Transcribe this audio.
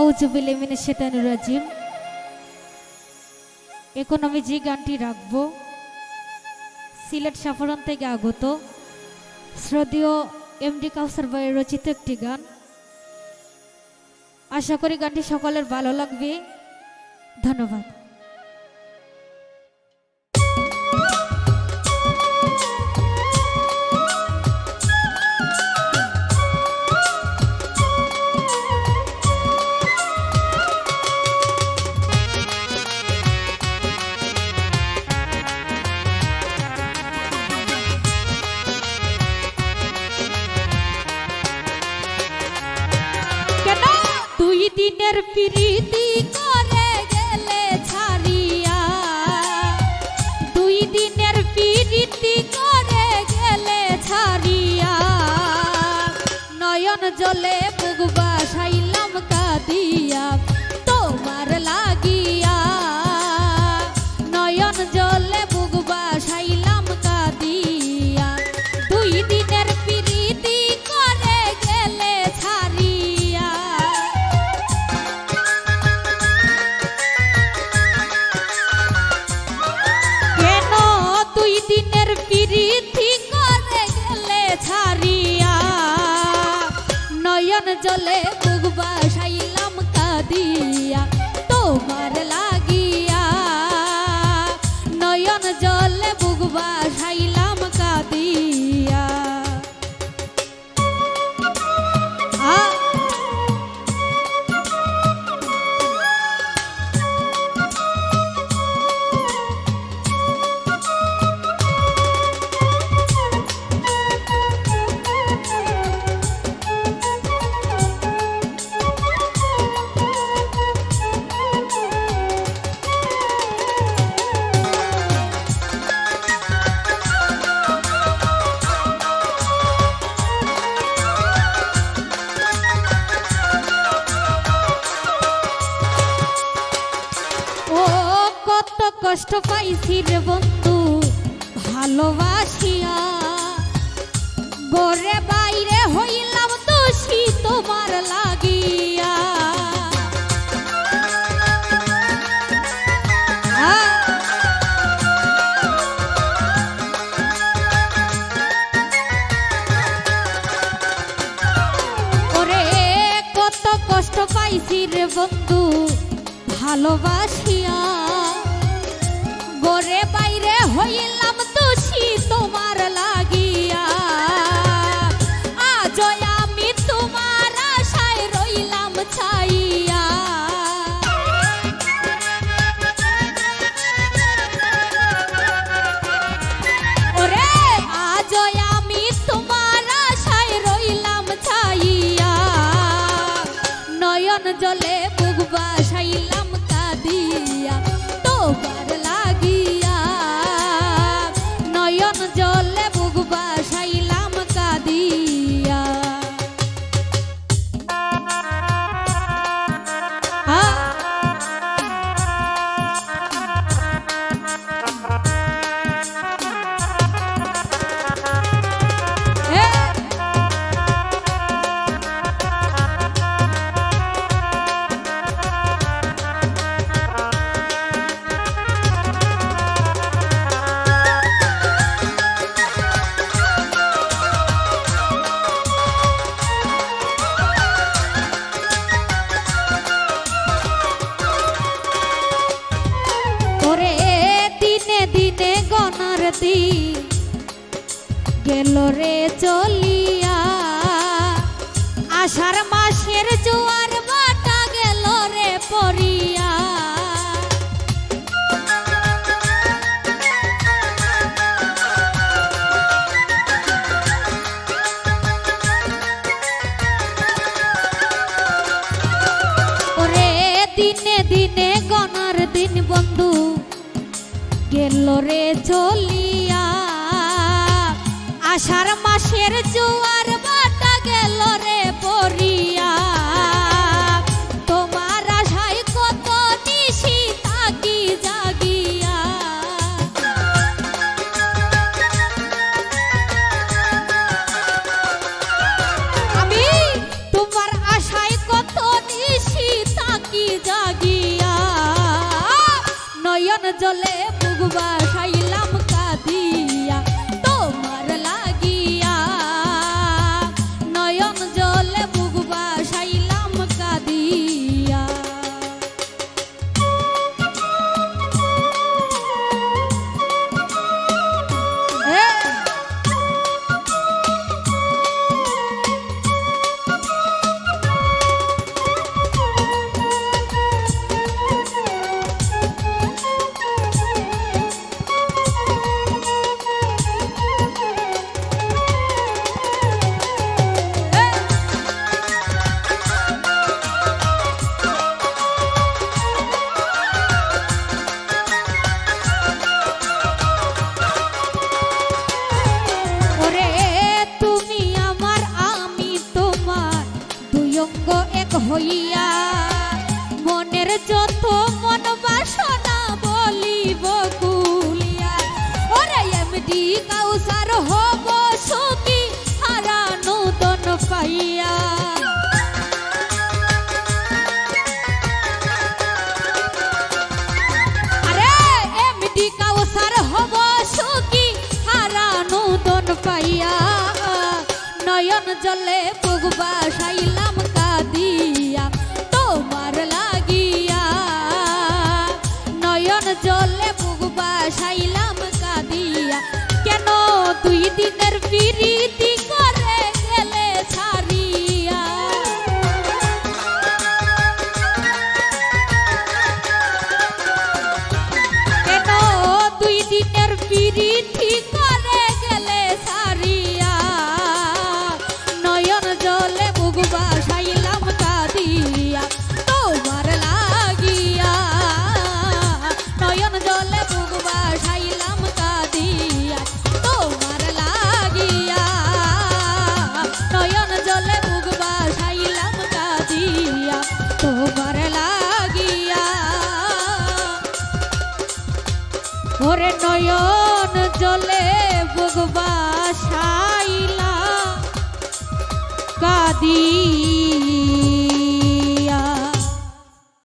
আউজুবিল্লামিনের শেতানুর রাজিম। এখন যে গানটি রাখব, সিলেট সাফরণ থেকে আগত শ্রদ্ধীয় এমডি কাউসার ভাইয়ের রচিত একটি গান। আশা করি গানটি সকলের ভালো লাগবে। ধন্যবাদ। দিনের প্রীতি করে গেলে ছাড়িয়া। দুই দিনের প্রীতি করে গেলে ছাড়িয়া। নয়ন জলে জলে বুক বাসাইলাম কাদিয়া তোমার লাগিয়া নয়ন জলে বুক কত কষ্ট পাইছি রে বন্ধু, ভালোবাসিয়া। গরে বাইরে হইলাম দোষী তোমার লাগিয়া। ওরে, কত কষ্ট পাইছি রে বন্ধু, ভালোবাসিয়া। গরে বাইরে হইলাম দোষী তোমার লাগিয়া। আজ আমি তোমার আশায় রইলাম ছাইয়া। ওরে আজ আমি তোমার আশায় রইলাম ছাইয়া। নয়ন জলে বুক বাসাইলাম গনার গেল রে চলিয়া। আষাঢ় মাসের জোয়ার বাটা গেল রে ওরে দিনে দিনে গনার দিন বন্ধু, গেল রে চলিয়া। আষাঢ় মাসের জোয়ার বাতা গেল রে পরিয়া তোমার আশায় কত নিশি তাকি জাগিয়া। আমি তোমার আশায় কত নিশি তাকি জাগিয়া। নয়ন জলে বুগবাস নয়ন জলে বুক বাসাইলাম কাদিয়া, তোমার লাগিয়া। নয়ন জলে বুক বাসাইলাম কাদিয়া, কেন দুই দিনের পিরিতি ওরে নয়ন জলে বুগবা সাইলা কাদি